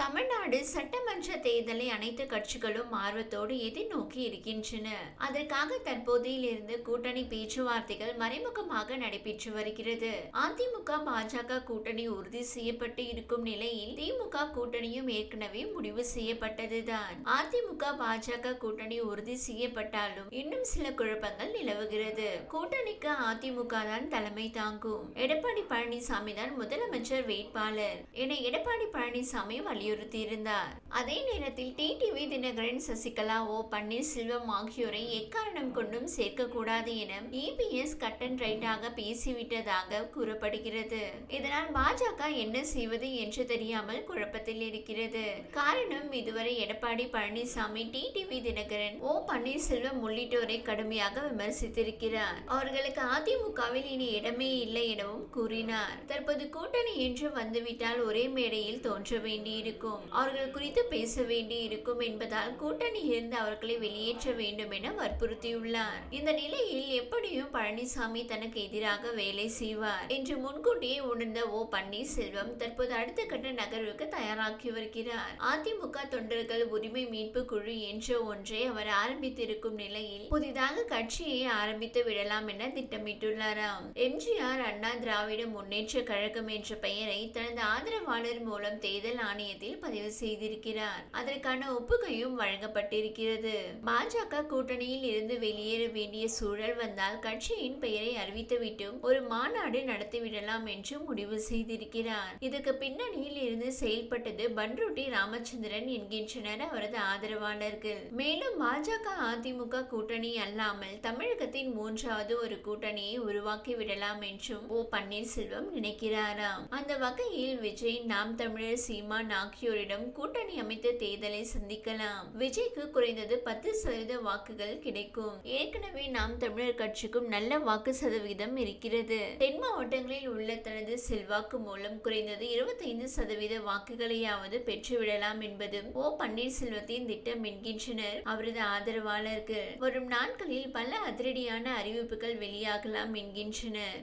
தமிழ்நாடு சட்டமன்ற தேர்தலை அனைத்து கட்சிகளும் ஆர்வத்தோடு எதிர்நோக்கி இருக்கின்றன. அதற்காக தற்போதையிலிருந்து கூட்டணி பேச்சுவார்த்தைகள் மறைமுகமாக நடைபெற்று வருகிறது. அதிமுக பாஜக கூட்டணி உறுதி செய்யப்பட்டு இருக்கும் நிலையில் திமுக கூட்டணியும் ஏற்கனவே முடிவு செய்யப்பட்டதுதான். அதிமுக பாஜக கூட்டணி உறுதி செய்யப்பட்டாலும் இன்னும் சில குழப்பங்கள் நிலவுகிறது. கூட்டணிக்கு அதிமுக தான் தலைமை தாங்கும். எடப்பாடி பழனிசாமி தான் முதலமைச்சர் வேட்பாளர். என எடப்பாடி பழனிசாமி வலியுறுத்தியிருந்தார் அதே நேரத்தில் டிடிவி தினகரன் சசிகலா ஓ பன்னீர்செல்வம் ஆகியோரை எக்காரணம் கொண்டும் சேர்க்கக்கூடாது என இபிஎஸ் கட் அண்ட் ரைட்டாக பேசிவிட்டதாக கூறப்படுகிறது. இதனால் பாஜக என்ன செய்வது என்று தெரியாமல் குழப்பத்தில் இருக்கிறது. காரணம் இதுவரை எடப்பாடி பழனிசாமி டிடிவி தினகரன் ஓ பன்னீர்செல்வம் உள்ளிட்டோரை கடுமையாக விமர்சித்திருக்கிறார். அவர்களுக்கு அதிமுகவில் இனி இடமே இல்லை எனவும் கூறினார். தற்போது கூட்டணி என்று வந்துவிட்டால் ஒரே மேடையில் தோன்ற வேண்டியிருக்கும். அவர்கள் குறித்து பேச வேண்டி இருக்கும் என்பதால் கூட்டணியில் இருந்து அவர்களை வெளியேற்ற வேண்டும் என வற்புறுத்தியுள்ளார். இந்த நிலையில் எப்படியும் பழனிசாமி தனக்கு எதிராக வேலை செய்வார் என்று முன்கூட்டியே உணர்ந்த ஓ பன்னீர்செல்வம் தற்போது அடுத்த கட்ட நகர்வுக்கு தயாராக்கி வருகிறார். அதிமுக தொண்டர்கள் உரிமை மீட்பு குழு என்ற ஒன்றை அவர் ஆரம்பித்திருக்கும் நிலையில் புதிதாக கட்சியை ஆரம்பித்து விடலாம் என திட்டமிட்டுள்ளாராம். எம்ஜிஆர் அண்ணா திராவிட முன்னேற்ற கழகம் என்ற பெயரை தனது ஆதரவாளர் மூலம் தேர்தல் ஆணையத்தில் நிலையத்தில் பதிவு செய்திருக்கிறார். அதற்கான ஒப்புகையும் வழங்கப்பட்டிருக்கிறது. பாஜக கூட்டணியில் இருந்து வெளியேற வேண்டிய சூழல் வந்தால் கட்சியின் பெயரை அறிவித்துவிட்டும் ஒரு மாநாடு நடத்திவிடலாம் என்று முடிவு செய்திருக்கிறார். இதற்கு பின்னணியில் இருந்து செயல்பட்டது பன்ருட்டி ராமச்சந்திரன் என்கின்றனர் அவரது ஆதரவாளர்கள். மேலும் பாஜக அதிமுக கூட்டணி அல்லாமல் தமிழகத்தின் மூன்றாவது ஒரு கூட்டணியை உருவாக்கி விடலாம் என்றும் ஓ பன்னீர்செல்வம் நினைக்கிறாராம். அந்த வகையில் விஜய் நாம் தமிழர் சீமா நாக் ஆகியோரிடம் கூட்டணி அமைத்து தேர்தலை சந்திக்கலாம். விஜய்க்கு குறைந்தது பத்து சதவீத வாக்குகள் கிடைக்கும். ஏற்கனவே நாம் தமிழர் கட்சிக்கும் நல்ல வாக்கு சதவீதம் இருக்கிறது. தென் மாவட்டங்களில் உள்ள தனது செல்வாக்கு மூலம் குறைந்தது இருபத்தைந்து சதவீத வாக்குகளையாவது பெற்றுவிடலாம் என்பதும் ஓ பன்னீர்செல்வத்தின் திட்டம் என்கின்றனர். அவரது ஆதரவாளர்கள் வரும் நாட்களில் பல அதிரடியான அறிவிப்புகள் வெளியாகலாம் என்கின்றனர்.